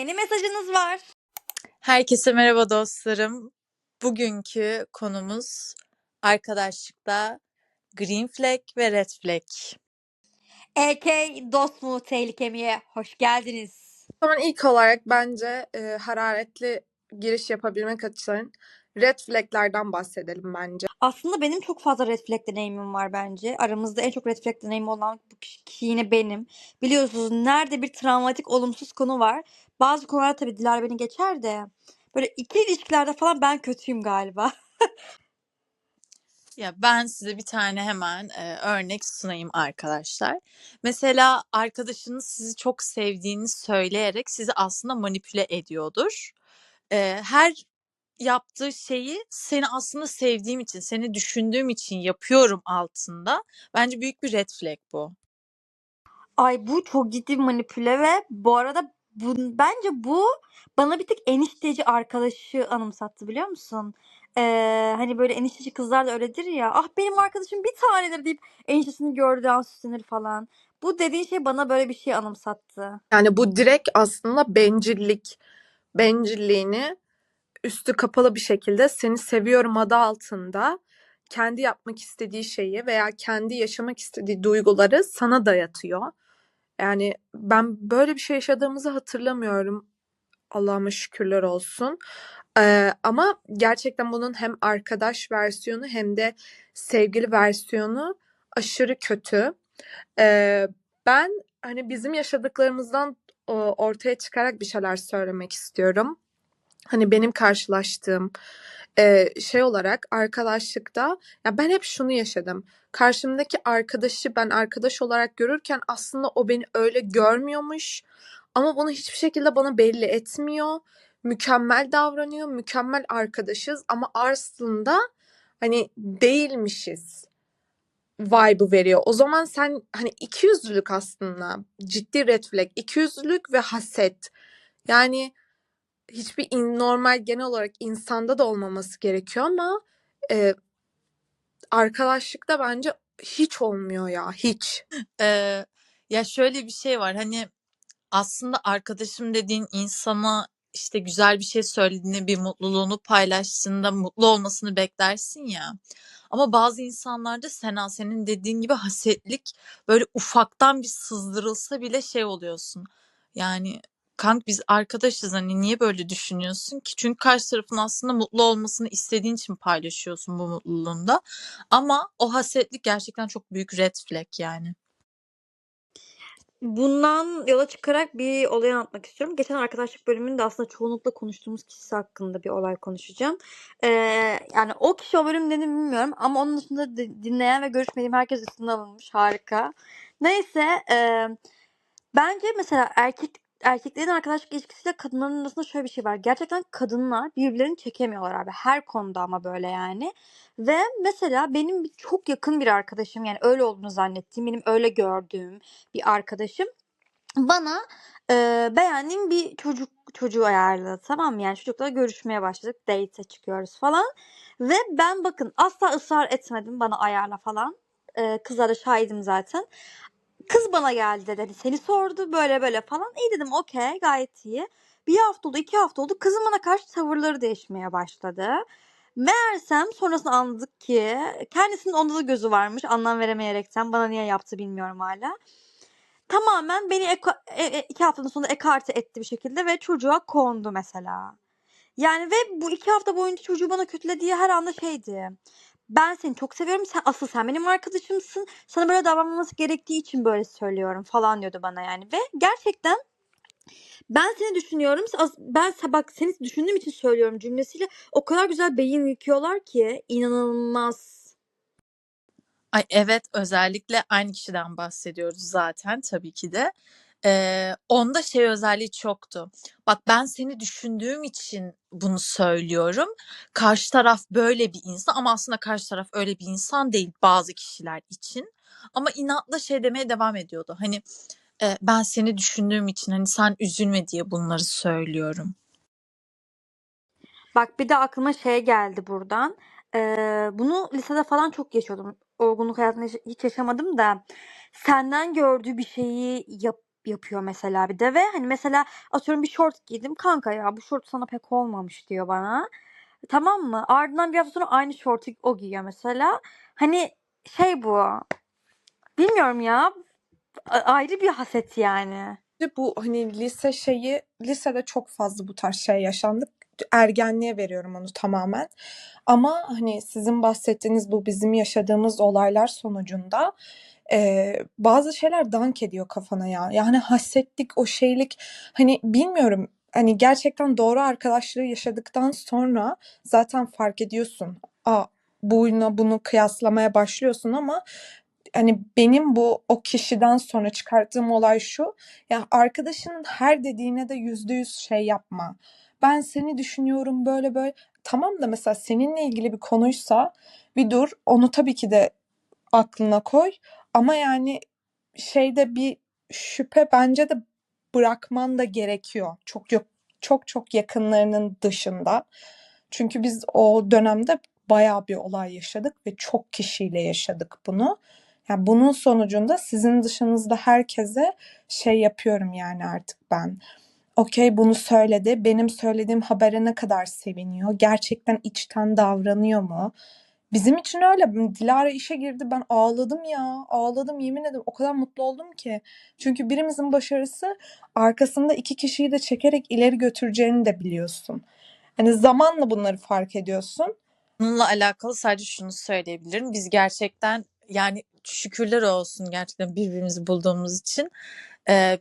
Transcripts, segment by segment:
yeni mesajınız var. Herkese merhaba dostlarım. Bugünkü konumuz arkadaşlıkta green flag ve red flag. AK dost mu tehlike miye hoş geldiniz. O zaman ilk olarak bence e, hararetli giriş yapabilmek için red flaglerden bahsedelim bence. Aslında benim çok fazla red flag deneyimim var bence. Aramızda en çok red flag deneyimi olan bu kişi yine benim. Biliyorsunuz nerede bir travmatik olumsuz konu var. Bazı konularda tabii Dilara beni geçer de. Böyle ikili ilişkilerde falan ben kötüyüm galiba. Ya ben size bir tane hemen e, örnek sunayım arkadaşlar. Mesela arkadaşınız sizi çok sevdiğini söyleyerek sizi aslında manipüle ediyordur. E, her yaptığı şeyi seni aslında sevdiğim için, seni düşündüğüm için yapıyorum altında. Bence büyük bir red flag bu. Ay bu çok ciddi manipüle ve bu arada bu, bence bu bana bir tık enişteci arkadaşı anımsattı biliyor musun? Ee, hani böyle enişteci kızlar da öyledir ya. Ah benim arkadaşım bir tanedir deyip eniştesini gördüğü an süslenir falan. Bu dediğin şey bana böyle bir şey anımsattı. Yani bu direkt aslında bencillik. Bencilliğini üstü kapalı bir şekilde seni seviyorum adı altında kendi yapmak istediği şeyi veya kendi yaşamak istediği duyguları sana dayatıyor. Yani ben böyle bir şey yaşadığımızı hatırlamıyorum. Allah'ıma şükürler olsun. Ee, ama gerçekten bunun hem arkadaş versiyonu hem de sevgili versiyonu aşırı kötü. Ee, ben hani bizim yaşadıklarımızdan ortaya çıkarak bir şeyler söylemek istiyorum. Hani benim karşılaştığım e, şey olarak arkadaşlıkta ya ben hep şunu yaşadım. Karşımdaki arkadaşı ben arkadaş olarak görürken aslında o beni öyle görmüyormuş. Ama bunu hiçbir şekilde bana belli etmiyor. Mükemmel davranıyor, mükemmel arkadaşız ama aslında hani değilmişiz vibe'ı veriyor. O zaman sen hani ikiyüzlülük aslında ciddi red flag, ikiyüzlülük ve haset. Yani hiçbir in, normal genel olarak insanda da olmaması gerekiyor ama e, arkadaşlıkta bence hiç olmuyor ya hiç. Ee, ya şöyle bir şey var hani aslında arkadaşım dediğin insana işte güzel bir şey söylediğinde bir mutluluğunu paylaştığında mutlu olmasını beklersin ya. Ama bazı insanlarda Sena senin dediğin gibi hasetlik böyle ufaktan bir sızdırılsa bile şey oluyorsun. Yani kank biz arkadaşız hani niye böyle düşünüyorsun ki? Çünkü karşı tarafın aslında mutlu olmasını istediğin için paylaşıyorsun bu mutluluğunda. Ama o hasetlik gerçekten çok büyük red flag yani. Bundan yola çıkarak bir olay anlatmak istiyorum. Geçen arkadaşlık bölümünde aslında çoğunlukla konuştuğumuz kişi hakkında bir olay konuşacağım. Ee, yani o kişi o bölüm dedi mi bilmiyorum ama onun dışında di- dinleyen ve görüşmediğim herkes üstüne alınmış. Harika. Neyse e, bence mesela erkek erkeklerin arkadaşlık ilişkisiyle kadınların arasında şöyle bir şey var. Gerçekten kadınlar birbirlerini çekemiyorlar abi. Her konuda ama böyle yani. Ve mesela benim bir, çok yakın bir arkadaşım yani öyle olduğunu zannettiğim, benim öyle gördüğüm bir arkadaşım bana e, beğendiğim bir çocuk çocuğu ayarladı tamam mı? Yani çocukla görüşmeye başladık. Date'e çıkıyoruz falan. Ve ben bakın asla ısrar etmedim bana ayarla falan. E, kızlara şahidim zaten. Kız bana geldi dedi. Hani seni sordu böyle böyle falan. İyi dedim okey gayet iyi. Bir hafta oldu iki hafta oldu. Kızın bana karşı tavırları değişmeye başladı. Meğersem sonrasında anladık ki kendisinin onda da gözü varmış. Anlam veremeyerekten bana niye yaptı bilmiyorum hala. Tamamen beni eko- e- e- iki haftanın sonunda ekarte etti bir şekilde ve çocuğa kondu mesela. Yani ve bu iki hafta boyunca çocuğu bana kötülediği her anda şeydi. Ben seni çok seviyorum. Sen asıl sen benim arkadaşımsın. Sana böyle davranılması gerektiği için böyle söylüyorum falan diyordu bana yani. Ve gerçekten ben seni düşünüyorum. Ben bak seni düşündüğüm için söylüyorum cümlesiyle o kadar güzel beyin yıkıyorlar ki inanılmaz. Ay evet özellikle aynı kişiden bahsediyoruz zaten tabii ki de. Ee, onda şey özelliği çoktu. Bak ben seni düşündüğüm için bunu söylüyorum. Karşı taraf böyle bir insan ama aslında karşı taraf öyle bir insan değil bazı kişiler için. Ama inatla şey demeye devam ediyordu. Hani e, ben seni düşündüğüm için hani sen üzülme diye bunları söylüyorum. Bak bir de aklıma şey geldi buradan. Ee, bunu lisede falan çok yaşıyordum. Olgunluk hayatında hiç- yaşamadım da senden gördüğü bir şeyi yap yapıyor mesela bir de ve hani mesela atıyorum bir şort giydim. Kanka ya bu şort sana pek olmamış diyor bana. Tamam mı? Ardından bir hafta sonra aynı şortu o giyiyor mesela. Hani şey bu. Bilmiyorum ya. A- ayrı bir haset yani. Bu hani lise şeyi lisede çok fazla bu tarz şey yaşandı. Ergenliğe veriyorum onu tamamen. Ama hani sizin bahsettiğiniz bu bizim yaşadığımız olaylar sonucunda eee, bazı şeyler dank ediyor kafana ya. Yani hasetlik, o şeylik hani bilmiyorum hani gerçekten doğru arkadaşlığı yaşadıktan sonra zaten fark ediyorsun. Aa, buyla bunu kıyaslamaya başlıyorsun ama hani benim bu o kişiden sonra çıkarttığım olay şu. Ya arkadaşının her dediğine de yüzde yüz şey yapma. Ben seni düşünüyorum böyle böyle. Tamam da mesela seninle ilgili bir konuysa bir dur onu tabii ki de aklına koy. Ama yani şeyde bir şüphe bence de bırakman da gerekiyor. Çok yok çok çok yakınlarının dışında. Çünkü biz o dönemde bayağı bir olay yaşadık ve çok kişiyle yaşadık bunu. Yani bunun sonucunda sizin dışınızda herkese şey yapıyorum yani artık ben. Okey bunu söyledi. Benim söylediğim habere ne kadar seviniyor? Gerçekten içten davranıyor mu? Bizim için öyle. Dilara işe girdi. Ben ağladım ya. Ağladım yemin ederim. O kadar mutlu oldum ki. Çünkü birimizin başarısı arkasında iki kişiyi de çekerek ileri götüreceğini de biliyorsun. Hani zamanla bunları fark ediyorsun. Bununla alakalı sadece şunu söyleyebilirim. Biz gerçekten yani şükürler olsun gerçekten birbirimizi bulduğumuz için.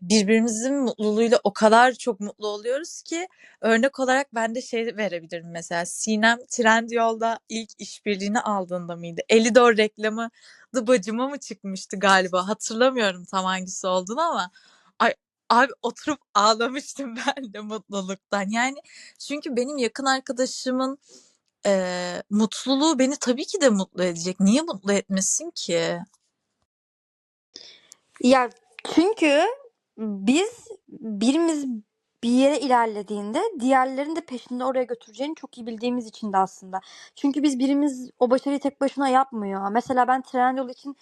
Birbirimizin mutluluğuyla o kadar çok mutlu oluyoruz ki örnek olarak ben de şey verebilirim mesela Sinem Trendyol'da ilk işbirliğini aldığında mıydı? Elidor reklamı The Bacıma mı çıkmıştı galiba hatırlamıyorum tam hangisi olduğunu ama ay, abi oturup ağlamıştım ben de mutluluktan yani çünkü benim yakın arkadaşımın Eee, mutluluğu beni tabii ki de mutlu edecek. Niye mutlu etmesin ki? Ya çünkü biz birimiz bir yere ilerlediğinde diğerlerinin de peşinde oraya götüreceğini çok iyi bildiğimiz için de aslında. Çünkü biz birimiz o başarıyı tek başına yapmıyor. Mesela ben Trendyol için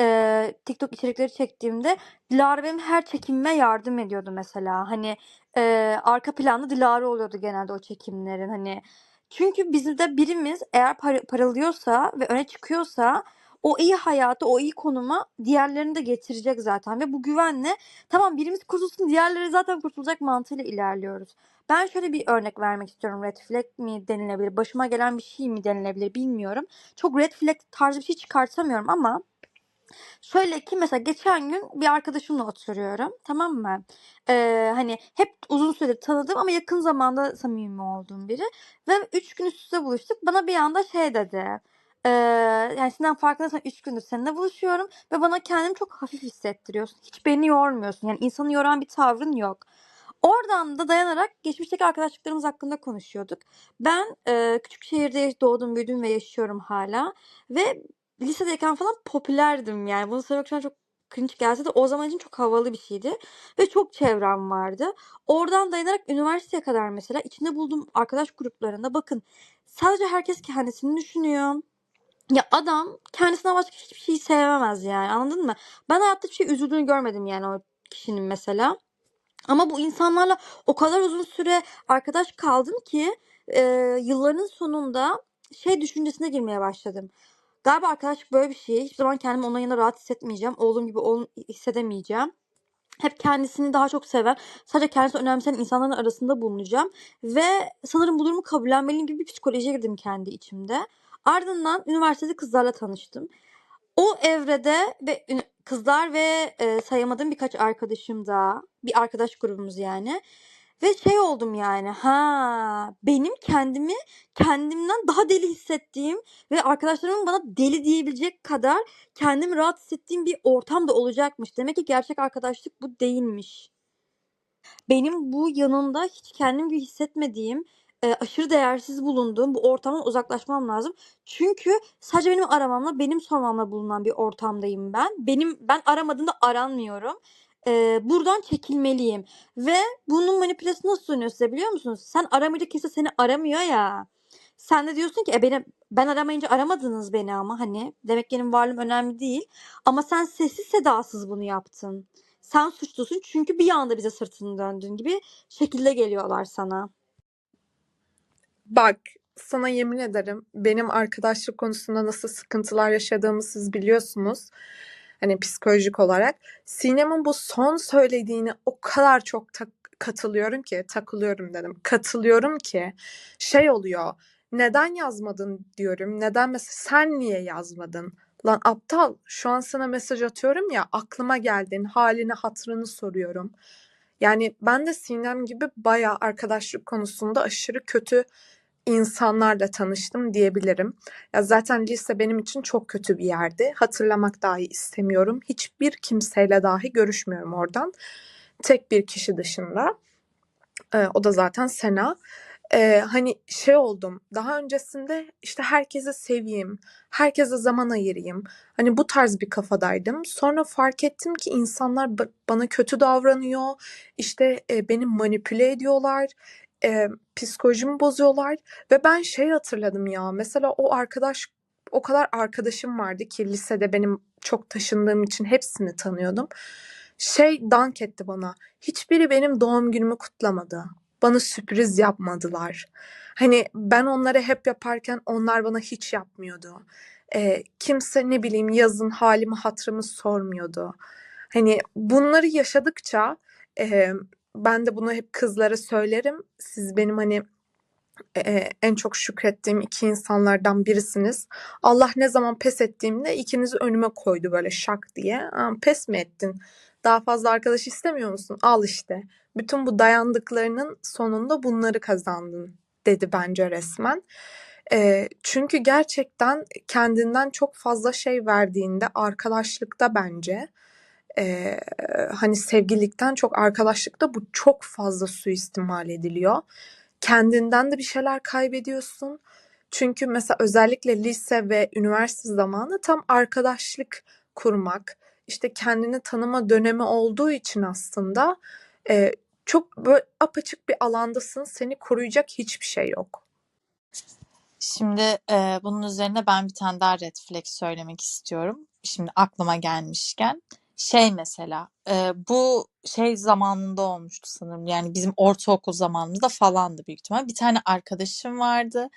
eee, TikTok içerikleri çektiğimde Dilara benim her çekimime yardım ediyordu mesela. Hani eee, arka planda Dilara oluyordu genelde o çekimlerin hani. Çünkü bizde birimiz eğer para, paralıyorsa ve öne çıkıyorsa o iyi hayata, o iyi konuma diğerlerini de getirecek zaten ve bu güvenle tamam birimiz kurtulsun diğerleri zaten kurtulacak mantığıyla ilerliyoruz. Ben şöyle bir örnek vermek istiyorum. Red flag mi denilebilir, başıma gelen bir şey mi denilebilir bilmiyorum. Çok red flag tarzı bir şey çıkartamıyorum ama Şöyle ki mesela geçen gün bir arkadaşımla oturuyorum tamam mı? Ee, hani hep uzun süredir tanıdığım ama yakın zamanda samimi olduğum biri. Ve 3 gün üst üste buluştuk. Bana bir anda şey dedi. Ee, yani senden farkındaysan 3 gündür seninle buluşuyorum ve bana kendimi çok hafif hissettiriyorsun. Hiç beni yormuyorsun. Yani insanı yoran bir tavrın yok. Oradan da dayanarak geçmişteki arkadaşlıklarımız hakkında konuşuyorduk. Ben e, küçük şehirde doğdum, büyüdüm ve yaşıyorum hala. Ve lisedeyken falan popülerdim yani. Bunu söylemek şu an çok cringe gelse de o zaman için çok havalı bir şeydi. Ve çok çevrem vardı. Oradan dayanarak üniversiteye kadar mesela içinde bulduğum arkadaş gruplarında bakın sadece herkes kendisini düşünüyor. Ya adam kendisinden başka hiçbir şeyi sevemez yani anladın mı? Ben hayatta hiçbir şey üzüldüğünü görmedim yani o kişinin mesela. Ama bu insanlarla o kadar uzun süre arkadaş kaldım ki e, yılların sonunda şey düşüncesine girmeye başladım. Galiba arkadaşlık böyle bir şey. Hiçbir zaman kendimi onun yanında rahat hissetmeyeceğim. Oğlum gibi ol, hissedemeyeceğim. Hep kendisini daha çok seven, sadece kendisi önemseyen insanların arasında bulunacağım. Ve sanırım bu durumu kabullenmeliyim gibi bir psikolojiye girdim kendi içimde. Ardından üniversitede kızlarla tanıştım. O evrede ve kızlar ve e, sayamadığım birkaç arkadaşım daha. Bir arkadaş grubumuz yani. Ve şey oldum yani. Ha, benim kendimi kendimden daha deli hissettiğim ve arkadaşlarımın bana deli diyebilecek kadar kendimi rahat hissettiğim bir ortam da olacakmış. Demek ki gerçek arkadaşlık bu değilmiş. Benim bu yanında hiç kendim gibi hissetmediğim, eee, aşırı değersiz bulunduğum bu ortamdan uzaklaşmam lazım. Çünkü sadece benim aramamla, benim sormamla bulunan bir ortamdayım ben. Benim ben aramadığımda aranmıyorum. Eee, buradan çekilmeliyim ve bunun manipülasyonu nasıl dönüyor size biliyor musunuz? Sen aramayınca kimse seni aramıyor ya. Sen de diyorsun ki e beni ben aramayınca aramadınız beni ama hani demek ki benim varlığım önemli değil. Ama sen sessiz sedasız bunu yaptın. sen suçlusun çünkü bir anda bize sırtını döndün gibi şekilde geliyorlar sana. Bak sana yemin ederim benim arkadaşlık konusunda nasıl sıkıntılar yaşadığımı siz biliyorsunuz. Hani psikolojik olarak. Sinem'in bu son söylediğine o kadar çok tak- katılıyorum ki, takılıyorum dedim. Katılıyorum ki şey oluyor. Neden yazmadın diyorum. Neden mesela sen niye yazmadın? Lan aptal şu an sana mesaj atıyorum ya aklıma geldin halini hatırını soruyorum. Yani ben de Sinem gibi bayağı arkadaşlık konusunda aşırı kötü insanlarla tanıştım diyebilirim. Ya zaten lise benim için çok kötü bir yerdi. Hatırlamak dahi istemiyorum. Hiçbir kimseyle dahi görüşmüyorum oradan. Tek bir kişi dışında. Ee, o da zaten Sena. Ee, hani şey oldum. Daha öncesinde işte herkese seveyim, herkese zaman ayırayım. Hani bu tarz bir kafadaydım. Sonra fark ettim ki insanlar ba- bana kötü davranıyor. İşte e, beni manipüle ediyorlar. E, psikolojimi bozuyorlar. Ve ben şey hatırladım ya. Mesela o arkadaş o kadar arkadaşım vardı ki lisede benim çok taşındığım için hepsini tanıyordum. Şey dank etti bana. Hiçbiri benim doğum günümü kutlamadı. Bana sürpriz yapmadılar. Hani ben onlara hep yaparken onlar bana hiç yapmıyordu. Ee, kimse ne bileyim yazın halimi hatırımı sormuyordu. Hani bunları yaşadıkça e, ben de bunu hep kızlara söylerim. Siz benim hani e, en çok şükrettiğim iki insanlardan birisiniz. Allah ne zaman pes ettiğimde ikinizi önüme koydu böyle şak diye. Aa, pes mi ettin? Daha fazla arkadaş istemiyor musun? Al işte. Bütün bu dayandıklarının sonunda bunları kazandın dedi bence resmen. E, çünkü gerçekten kendinden çok fazla şey verdiğinde arkadaşlıkta bence e, hani sevgililikten çok arkadaşlıkta bu çok fazla suistimal ediliyor kendinden de bir şeyler kaybediyorsun. Çünkü mesela özellikle lise ve üniversite zamanı tam arkadaşlık kurmak, işte kendini tanıma dönemi olduğu için aslında e, çok böyle apaçık bir alandasın. Seni koruyacak hiçbir şey yok. Şimdi e, bunun üzerine ben bir tane daha red flag söylemek istiyorum. Şimdi aklıma gelmişken. Şey mesela e, bu şey zamanında olmuştu sanırım. Yani bizim ortaokul zamanımızda falandı büyük ihtimal. Bir tane arkadaşım vardı.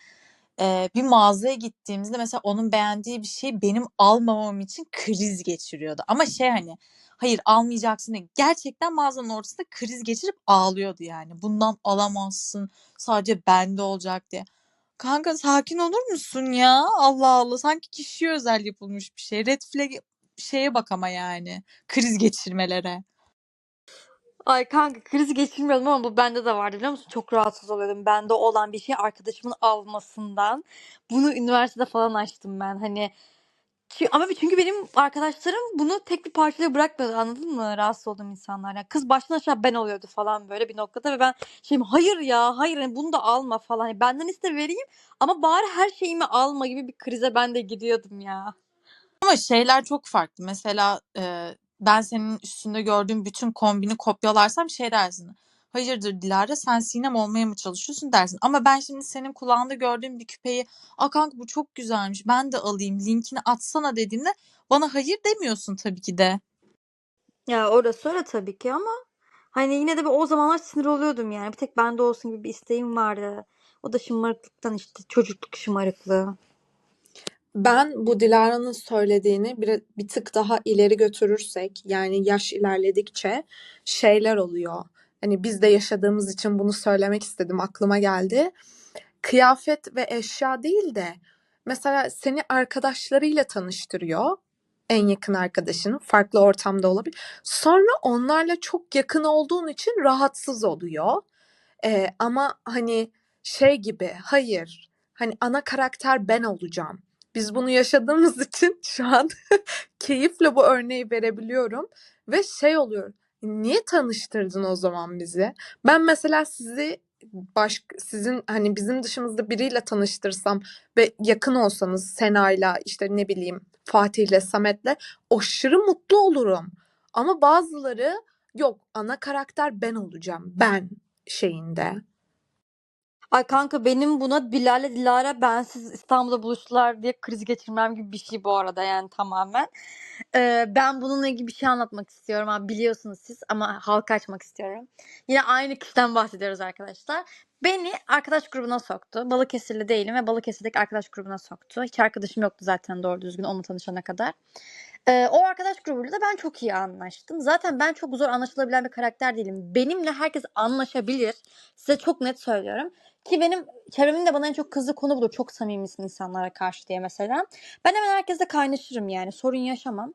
E, bir mağazaya gittiğimizde mesela onun beğendiği bir şeyi benim almamam için kriz geçiriyordu. Ama şey hani hayır almayacaksın diye. Gerçekten mağazanın ortasında kriz geçirip ağlıyordu yani. Bundan alamazsın sadece bende olacak diye. Kanka sakin olur musun ya? Allah Allah sanki kişiye özel yapılmış bir şey. Red flag şeye bak ama yani. Kriz geçirmelere. Ay kanka kriz geçirmiyordum ama bu bende de vardı biliyor musun? Çok rahatsız oluyordum. Bende olan bir şey arkadaşımın almasından. Bunu üniversitede falan açtım ben. Hani ama çünkü benim arkadaşlarım bunu tek bir parçada bırakmıyordu anladın mı? Rahatsız olduğum insanlar. Yani kız baştan aşağı ben oluyordu falan böyle bir noktada ve ben şeyim hayır ya hayır hani bunu da alma falan. Hani benden iste vereyim ama bari her şeyimi alma gibi bir krize ben de gidiyordum ya. Ama şeyler çok farklı. Mesela e, ben senin üstünde gördüğüm bütün kombini kopyalarsam şey dersin. Hayırdır Dilara sen Sinem olmaya mı çalışıyorsun dersin. Ama ben şimdi senin kulağında gördüğüm bir küpeyi Aa kanka bu çok güzelmiş ben de alayım linkini atsana dediğimde bana hayır demiyorsun tabii ki de. Ya orası öyle tabii ki ama hani yine de bir o zamanlar sinir oluyordum yani. Bir tek bende olsun gibi bir isteğim vardı. O da şımarıklıktan işte çocukluk şımarıklığı. Ben bu Dilara'nın söylediğini bir, bir tık daha ileri götürürsek yani yaş ilerledikçe şeyler oluyor. Hani biz de yaşadığımız için bunu söylemek istedim aklıma geldi. Kıyafet ve eşya değil de mesela seni arkadaşlarıyla tanıştırıyor. En yakın arkadaşının farklı ortamda olabilir. Sonra onlarla çok yakın olduğun için rahatsız oluyor. Ee, ama hani şey gibi hayır hani ana karakter ben olacağım. Biz bunu yaşadığımız için şu an keyifle bu örneği verebiliyorum ve şey oluyor. Niye tanıştırdın o zaman bizi? Ben mesela sizi baş sizin hani bizim dışımızda biriyle tanıştırsam ve yakın olsanız Sena'yla işte ne bileyim Fatih'le Samet'le aşırı mutlu olurum. Ama bazıları yok ana karakter ben olacağım ben şeyinde. Ay kanka benim buna Bilal'le Dilara bensiz İstanbul'da buluştular diye kriz geçirmem gibi bir şey bu arada yani tamamen. Ee, ben bununla ilgili bir şey anlatmak istiyorum abi biliyorsunuz siz ama halka açmak istiyorum. Yine aynı kişiden bahsediyoruz arkadaşlar. Beni arkadaş grubuna soktu. Balıkesirli değilim ve Balıkesir'deki arkadaş grubuna soktu. Hiç arkadaşım yoktu zaten doğru düzgün onunla tanışana kadar. Ee, o arkadaş grubuyla da ben çok iyi anlaştım. Zaten ben çok zor anlaşılabilen bir karakter değilim. Benimle herkes anlaşabilir. Size çok net söylüyorum. Ki benim çevremin de bana en çok kızdığı konu budur. Çok samimisin insanlara karşı diye mesela. Ben hemen herkesle kaynaşırım yani. Sorun yaşamam.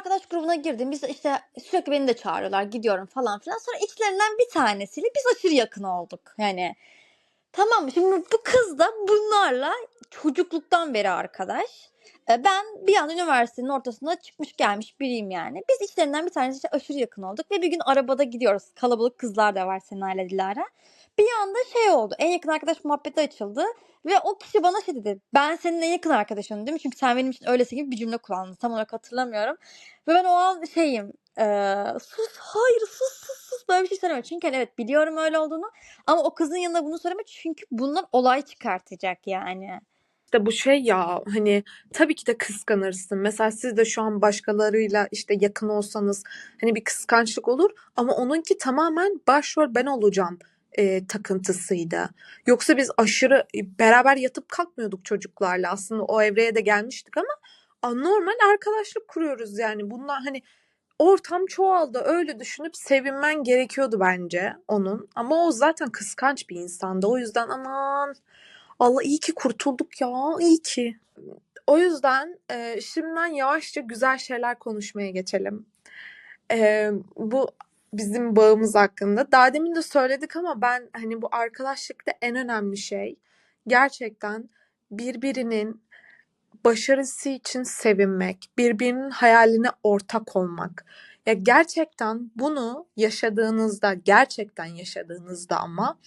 Arkadaş grubuna girdim. Biz işte sürekli beni de çağırıyorlar. Gidiyorum falan filan. Sonra içlerinden bir tanesiyle biz aşırı yakın olduk. Yani tamam? Şimdi bu kız da bunlarla çocukluktan beri arkadaş. E, Ben bir an üniversitenin ortasında çıkmış gelmiş biriyim yani. Biz içlerinden bir tanesiyle aşırı yakın olduk. Ve bir gün arabada gidiyoruz. Kalabalık kızlar da var Sena ile Dilara. Bir anda şey oldu. En yakın arkadaş muhabbeti açıldı. Ve o kişi bana şey dedi. Ben senin en yakın arkadaşınım değil mi? Çünkü sen benim için öylesi gibi bir cümle kullandın. Tam olarak hatırlamıyorum. Ve ben o an şeyim. eee, sus hayır sus sus sus böyle bir şey söyleme. Çünkü hani evet biliyorum öyle olduğunu. Ama o kızın yanında bunu söyleme. Çünkü bundan olay çıkartacak yani. İşte bu şey ya hani tabii ki de kıskanırsın. Mesela siz de şu an başkalarıyla işte yakın olsanız hani bir kıskançlık olur ama onunki tamamen başrol ben olacağım e, takıntısıydı. Yoksa biz aşırı e, beraber yatıp kalkmıyorduk çocuklarla. Aslında o evreye de gelmiştik ama a, normal arkadaşlık kuruyoruz yani. Bunlar hani ortam çoğaldı. Öyle düşünüp sevinmen gerekiyordu bence onun. Ama o zaten kıskanç bir insandı. O yüzden aman Allah iyi ki kurtulduk ya. iyi ki. O yüzden e, şimdiden yavaşça güzel şeyler konuşmaya geçelim. E, bu bizim bağımız hakkında. Daha demin de söyledik ama ben hani bu arkadaşlıkta en önemli şey gerçekten birbirinin başarısı için sevinmek, birbirinin hayaline ortak olmak. Ya gerçekten bunu yaşadığınızda, gerçekten yaşadığınızda ama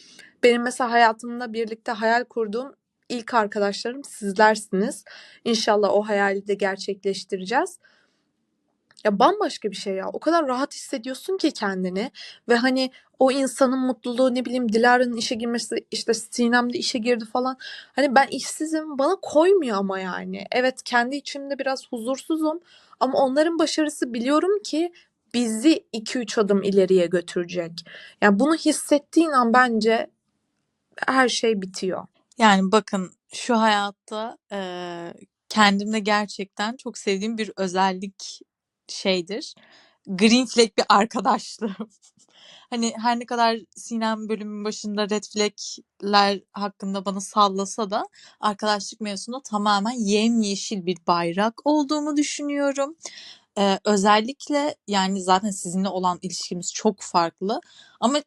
benim mesela hayatımda birlikte hayal kurduğum ilk arkadaşlarım sizlersiniz. İnşallah o hayali de gerçekleştireceğiz. Ya bambaşka bir şey ya. O kadar rahat hissediyorsun ki kendini ve hani o insanın mutluluğu ne bileyim Dilara'nın işe girmesi işte Sinem de işe girdi falan. Hani ben işsizim bana koymuyor ama yani. Evet kendi içimde biraz huzursuzum ama onların başarısı biliyorum ki bizi 2-3 adım ileriye götürecek. Yani bunu hissettiğin an bence her şey bitiyor. Yani bakın şu hayatta eee, kendimde gerçekten çok sevdiğim bir özellik şeydir. Green flag bir arkadaşlığım. Hani her ne kadar Sinem bölümün başında red flag'ler hakkında bana sallasa da arkadaşlık mevzusunda tamamen yemyeşil bir bayrak olduğumu düşünüyorum. Eee, özellikle yani zaten sizinle olan ilişkimiz çok farklı ama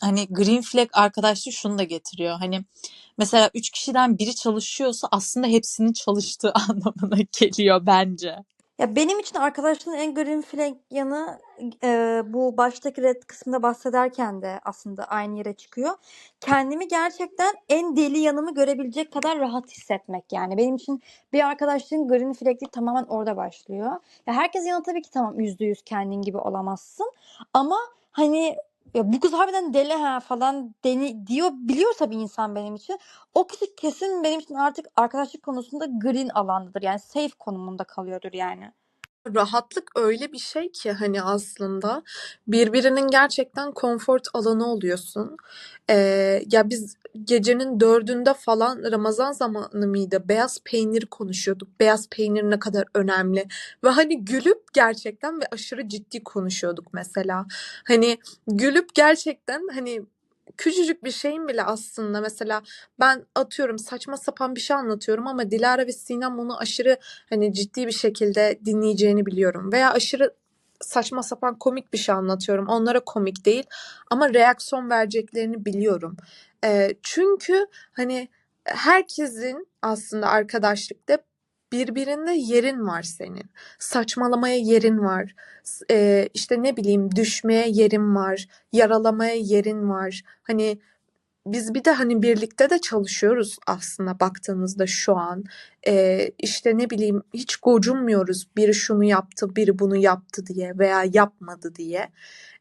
hani green flag arkadaşlığı şunu da getiriyor. Hani mesela üç kişiden biri çalışıyorsa aslında hepsinin çalıştığı anlamına geliyor bence. Ya benim için arkadaşlığın en flag yanı e, bu baştaki red kısmında bahsederken de aslında aynı yere çıkıyor. Kendimi gerçekten en deli yanımı görebilecek kadar rahat hissetmek yani. Benim için bir arkadaşlığın green flag'i tamamen orada başlıyor. Ya herkes yanı tabii ki tamam yüzde yüz kendin gibi olamazsın. Ama hani ya bu kız harbiden deli ha falan deni, diyor biliyorsa bir insan benim için o kişi kesin benim için artık arkadaşlık konusunda green alandadır. Yani safe konumunda kalıyordur yani. Rahatlık öyle bir şey ki hani aslında birbirinin gerçekten konfor alanı oluyorsun. Ee, ya biz gecenin dördünde falan Ramazan zamanı mıydı? Beyaz peynir konuşuyorduk. Beyaz peynir ne kadar önemli. Ve hani gülüp gerçekten ve aşırı ciddi konuşuyorduk mesela. Hani gülüp gerçekten hani küçücük bir şeyin bile aslında mesela ben atıyorum saçma sapan bir şey anlatıyorum ama Dilara ve Sinem bunu aşırı hani ciddi bir şekilde dinleyeceğini biliyorum. Veya aşırı saçma sapan komik bir şey anlatıyorum. Onlara komik değil ama reaksiyon vereceklerini biliyorum. Ee, çünkü hani herkesin aslında arkadaşlıkta birbirinde yerin var senin. Saçmalamaya yerin var. Ee, işte ne bileyim düşmeye yerin var. Yaralamaya yerin var. Hani biz bir de hani birlikte de çalışıyoruz aslında baktığınızda şu an. Ee, işte ne bileyim hiç gocunmuyoruz biri şunu yaptı, biri bunu yaptı diye veya yapmadı diye.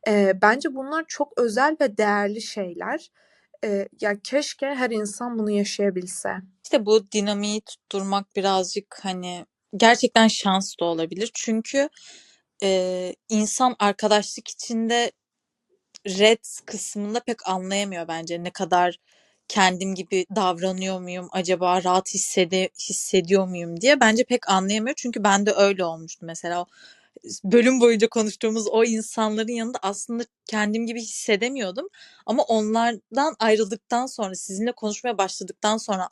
Ee, bence bunlar çok özel ve değerli şeyler. E, ya keşke her insan bunu yaşayabilse. İşte bu dinamiği tutturmak birazcık hani gerçekten şans da olabilir. Çünkü e, insan arkadaşlık içinde red kısmında pek anlayamıyor bence. Ne kadar kendim gibi davranıyor muyum? Acaba rahat hissede, hissediyor muyum diye. Bence pek anlayamıyor. Çünkü bende öyle olmuştu mesela. Bölüm boyunca konuştuğumuz o insanların yanında aslında kendim gibi hissedemiyordum. Ama onlardan ayrıldıktan sonra, sizinle konuşmaya başladıktan sonra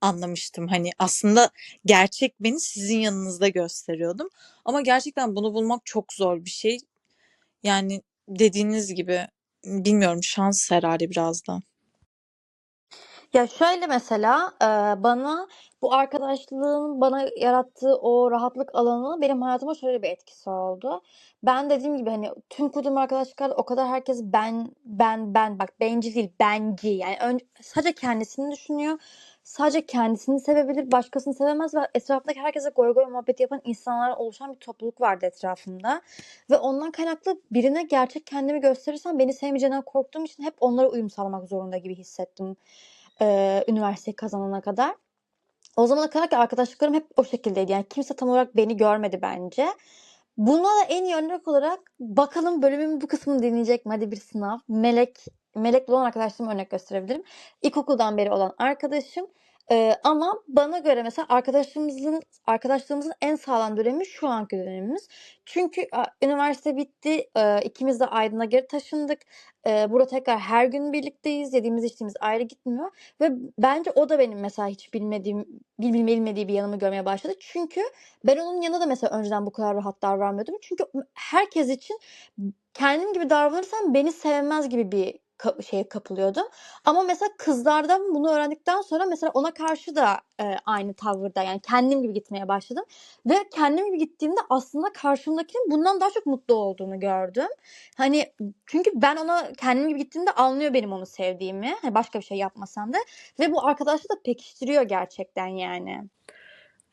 anlamıştım. Hani aslında gerçek beni sizin yanınızda gösteriyordum. Ama gerçekten bunu bulmak çok zor bir şey. Yani dediğiniz gibi bilmiyorum şans herhalde biraz da. Ya şöyle mesela bana bu arkadaşlığın bana yarattığı o rahatlık alanı benim hayatıma şöyle bir etkisi oldu. Ben dediğim gibi hani tüm kurduğum arkadaşlıklarda o kadar herkes ben ben ben bak bencil değil benci yani ön, sadece kendisini düşünüyor. Sadece kendisini sevebilir, başkasını sevemez ve etrafındaki herkese goy goy muhabbeti yapan insanlardan oluşan bir topluluk vardı etrafımda. Ve ondan kaynaklı birine gerçek kendimi gösterirsem beni sevmeyeceğinden korktuğum için hep onlara uyum sağlamak zorunda gibi hissettim e, üniversiteyi kazanana kadar. O zamana kadar ki arkadaşlıklarım hep o şekildeydi. Yani kimse tam olarak beni görmedi bence. Buna da en iyi örnek olarak bakalım bölümün bu kısmını dinleyecek mi? Hadi bir sınav. Melek, Melek'le olan arkadaşlarıma örnek gösterebilirim. İlkokuldan beri olan arkadaşım. Ee, ama bana göre mesela arkadaşlığımızın arkadaşlığımızın en sağlam dönemi şu anki dönemimiz. Çünkü a, üniversite bitti. E, ikimiz de Aydın'a geri taşındık. E, burada tekrar her gün birlikteyiz. Yediğimiz içtiğimiz ayrı gitmiyor. Ve bence o da benim mesela hiç bilmediğim, bil- bilmediği bir yanımı görmeye başladı. Çünkü ben onun yanında da mesela önceden bu kadar rahat davranmıyordum. Çünkü herkes için kendim gibi davranırsam beni sevmez gibi bir ka- şeye kapılıyordum. Ama mesela kızlardan bunu öğrendikten sonra mesela ona karşı da e, aynı tavırda yani kendim gibi gitmeye başladım. Ve kendim gibi gittiğimde aslında karşımdakinin bundan daha çok mutlu olduğunu gördüm. Hani çünkü ben ona kendim gibi gittiğimde anlıyor benim onu sevdiğimi. Hani başka bir şey yapmasam da. Ve bu arkadaşlığı da pekiştiriyor gerçekten yani.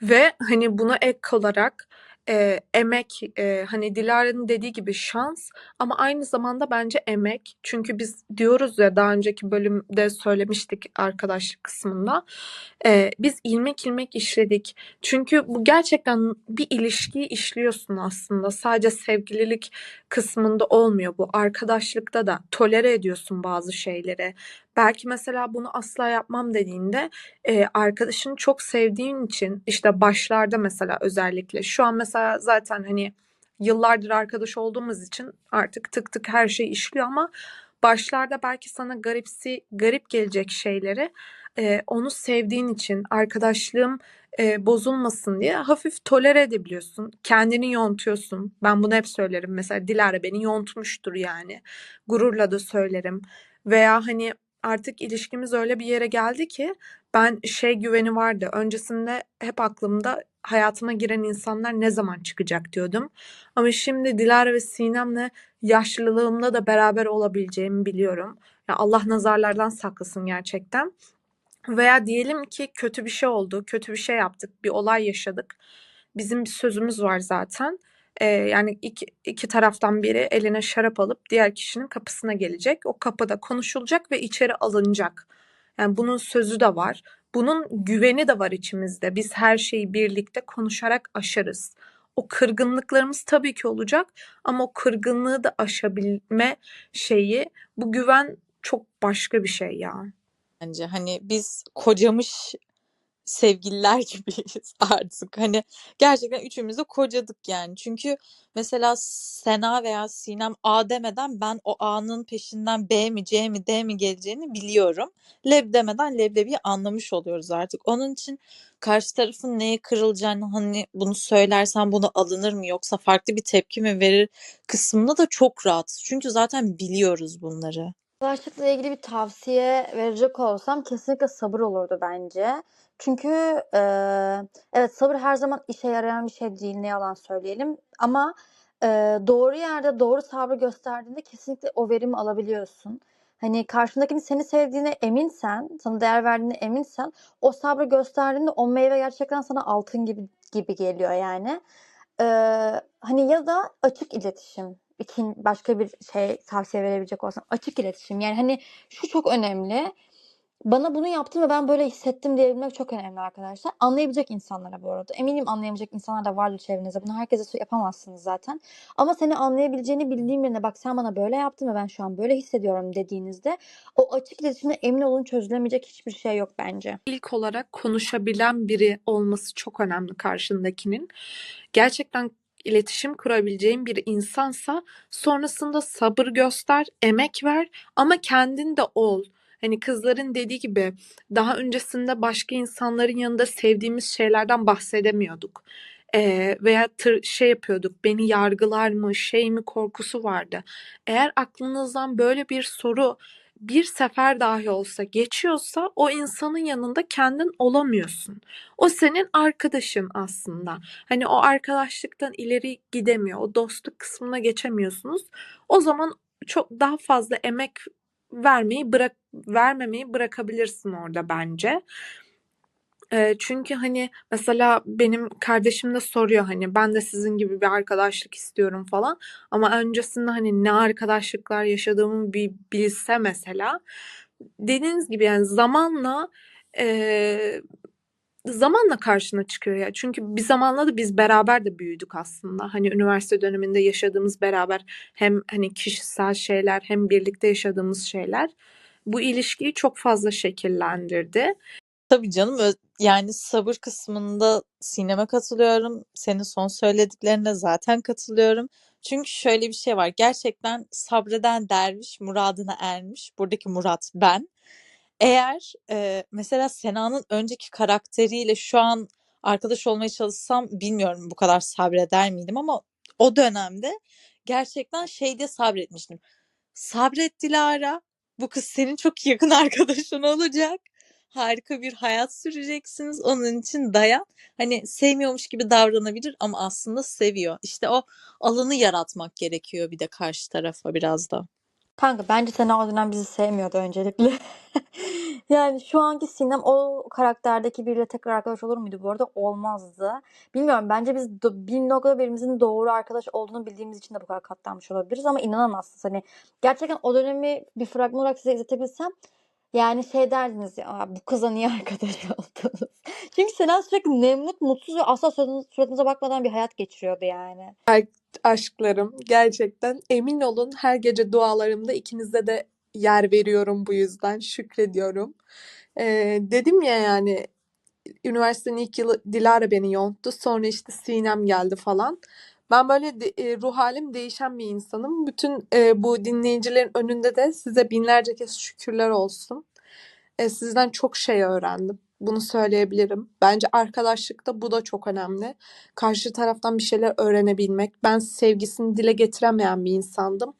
Ve hani buna ek olarak e, emek e, hani Dilara'nın dediği gibi şans ama aynı zamanda bence emek. Çünkü biz diyoruz ya daha önceki bölümde söylemiştik arkadaşlık kısmında. E, biz ilmek ilmek işledik. Çünkü bu gerçekten bir ilişkiyi işliyorsun aslında. Sadece sevgililik kısmında olmuyor bu. Arkadaşlıkta da tolere ediyorsun bazı şeyleri. Belki mesela bunu asla yapmam dediğinde e, arkadaşını çok sevdiğin için işte başlarda mesela özellikle şu an mesela zaten hani yıllardır arkadaş olduğumuz için artık tık tık her şey işliyor ama başlarda belki sana garipsi garip gelecek şeyleri e, onu sevdiğin için arkadaşlığım e, bozulmasın diye hafif tolere edebiliyorsun. Kendini yontuyorsun. Ben bunu hep söylerim. Mesela Dilara beni yontmuştur yani. Gururla da söylerim. Veya hani artık ilişkimiz öyle bir yere geldi ki ben şey güveni vardı. Öncesinde hep aklımda hayatıma giren insanlar ne zaman çıkacak diyordum. Ama şimdi Dilara ve Sinem'le yaşlılığımda da beraber olabileceğimi biliyorum. Ya Allah nazarlardan saklasın gerçekten. Veya diyelim ki kötü bir şey oldu, kötü bir şey yaptık, bir olay yaşadık. Bizim bir sözümüz var zaten. Ee, yani iki, iki taraftan biri eline şarap alıp diğer kişinin kapısına gelecek. O kapıda konuşulacak ve içeri alınacak. Yani bunun sözü de var. Bunun güveni de var içimizde. Biz her şeyi birlikte konuşarak aşarız. O kırgınlıklarımız tabii ki olacak ama o kırgınlığı da aşabilme şeyi, bu güven çok başka bir şey ya. Bence hani biz kocamış sevgililer gibiyiz artık. Hani gerçekten üçümüz de kocadık yani. Çünkü mesela Sena veya Sinem A demeden ben o A'nın peşinden B mi C mi D mi geleceğini biliyorum. Leb demeden leblebiyi anlamış oluyoruz artık. Onun için karşı tarafın neye kırılacağını hani bunu söylersen bunu alınır mı yoksa farklı bir tepki mi verir kısmında da çok rahat. Çünkü zaten biliyoruz bunları. Arkadaşlıkla ilgili bir tavsiye verecek olsam kesinlikle sabır olurdu bence. Çünkü eee, evet sabır her zaman işe yarayan bir şey değil ne yalan söyleyelim. Ama eee, doğru yerde doğru sabrı gösterdiğinde kesinlikle o verimi alabiliyorsun. Hani karşındakinin seni sevdiğine eminsen, sana değer verdiğine eminsen o sabrı gösterdiğinde o meyve gerçekten sana altın gibi gibi geliyor yani. Eee, hani ya da açık iletişim. için başka bir şey tavsiye verebilecek olsam açık iletişim. Yani hani şu çok önemli. Bana bunu yaptın ve ben böyle hissettim diyebilmek çok önemli arkadaşlar. Anlayabilecek insanlara bu arada. Eminim anlayabilecek insanlar da vardır çevrenizde. Bunu herkese yapamazsınız zaten. Ama seni anlayabileceğini bildiğim birine bak sen bana böyle yaptın ve ben şu an böyle hissediyorum dediğinizde o açık iletişimde emin olun çözülemeyecek hiçbir şey yok bence. İlk olarak konuşabilen biri olması çok önemli karşındakinin. Gerçekten iletişim kurabileceğin bir insansa sonrasında sabır göster, emek ver ama kendin de ol. Hani kızların dediği gibi daha öncesinde başka insanların yanında sevdiğimiz şeylerden bahsedemiyorduk. Ee, veya tır, şey yapıyorduk beni yargılar mı şey mi korkusu vardı. Eğer aklınızdan böyle bir soru bir sefer dahi olsa geçiyorsa o insanın yanında kendin olamıyorsun. O senin arkadaşın aslında. Hani o arkadaşlıktan ileri gidemiyor. O dostluk kısmına geçemiyorsunuz. O zaman çok daha fazla emek vermeyi bırak vermemeyi bırakabilirsin orada bence. Çünkü hani mesela benim kardeşim de soruyor hani ben de sizin gibi bir arkadaşlık istiyorum falan ama öncesinde hani ne arkadaşlıklar yaşadığımı bir bilse mesela dediğiniz gibi yani zamanla eee, zamanla karşına çıkıyor ya. Çünkü bir zamanla da biz beraber de büyüdük aslında. Hani üniversite döneminde yaşadığımız beraber hem hani kişisel şeyler hem birlikte yaşadığımız şeyler bu ilişkiyi çok fazla şekillendirdi. Tabii canım yani sabır kısmında Sinem'e katılıyorum. Senin son söylediklerine zaten katılıyorum. Çünkü şöyle bir şey var. Gerçekten sabreden derviş muradına ermiş. Buradaki Murat ben. Eğer e, mesela Sena'nın önceki karakteriyle şu an arkadaş olmaya çalışsam bilmiyorum bu kadar sabreder miydim ama o dönemde gerçekten şeyde sabretmiştim. Sabret Dilara. Bu kız senin çok yakın arkadaşın olacak. Harika bir hayat süreceksiniz. Onun için dayan. Hani sevmiyormuş gibi davranabilir ama aslında seviyor. İşte o alanı yaratmak gerekiyor bir de karşı tarafa biraz da. Kanka bence Sena o dönem bizi sevmiyordu öncelikle. yani şu anki Sinem o karakterdeki biriyle tekrar arkadaş olur muydu bu arada? Olmazdı. Bilmiyorum bence biz do- bir noktada birimizin doğru arkadaş olduğunu bildiğimiz için de bu kadar katlanmış olabiliriz ama inanamazsınız. Hani gerçekten o dönemi bir fragman olarak size izletebilsem yani şey derdiniz ya "Aa, bu kıza niye arkadaş oldunuz? Çünkü Sena sürekli nemrut, mutsuz ve asla suratınız- suratınıza bakmadan bir hayat geçiriyordu yani. aşklarım gerçekten emin olun her gece dualarımda ikinize de yer veriyorum bu yüzden şükrediyorum. Ee, dedim ya yani üniversitenin ilk yılı Dilara beni yonttu sonra işte Sinem geldi falan. Ben böyle de- e, ruh halim değişen bir insanım. Bütün e, bu dinleyicilerin önünde de size binlerce kez şükürler olsun. E, sizden çok şey öğrendim. Bunu söyleyebilirim. Bence arkadaşlıkta bu da çok önemli. Karşı taraftan bir şeyler öğrenebilmek. Ben sevgisini dile getiremeyen bir insandım.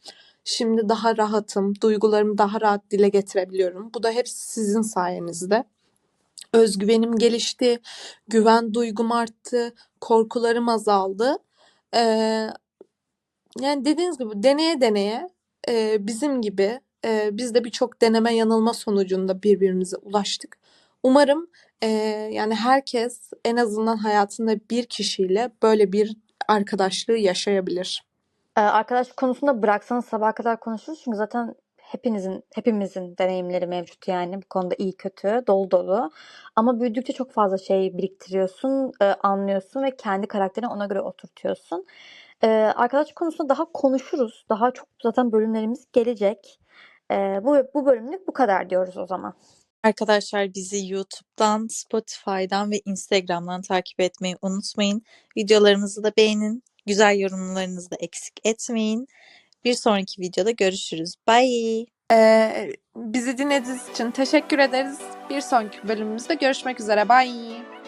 Şimdi daha rahatım. Duygularımı daha rahat dile getirebiliyorum. Bu da hep sizin sayenizde. Özgüvenim gelişti. Güven duygum arttı. Korkularım azaldı. Ee, yani dediğiniz gibi deneye deneye e, bizim gibi e, biz de birçok deneme yanılma sonucunda birbirimize ulaştık. Umarım e, yani herkes en azından hayatında bir kişiyle böyle bir arkadaşlığı yaşayabilir. Ee, arkadaşlık konusunda bıraksanız sabaha kadar konuşuruz çünkü zaten hepinizin hepimizin deneyimleri mevcut yani bu konuda iyi kötü dolu dolu ama büyüdükçe çok fazla şey biriktiriyorsun e, anlıyorsun ve kendi karakterini ona göre oturtuyorsun Ee, arkadaşlık konusunda daha konuşuruz daha çok zaten bölümlerimiz gelecek Ee, bu, bu bölümlük bu kadar diyoruz o zaman Arkadaşlar bizi YouTube'dan, Spotify'dan ve Instagram'dan takip etmeyi unutmayın. Videolarımızı da beğenin. Güzel yorumlarınızı da eksik etmeyin. Bir sonraki videoda görüşürüz. Bye. Ee, bizi dinlediğiniz için teşekkür ederiz. Bir sonraki bölümümüzde görüşmek üzere. Bye.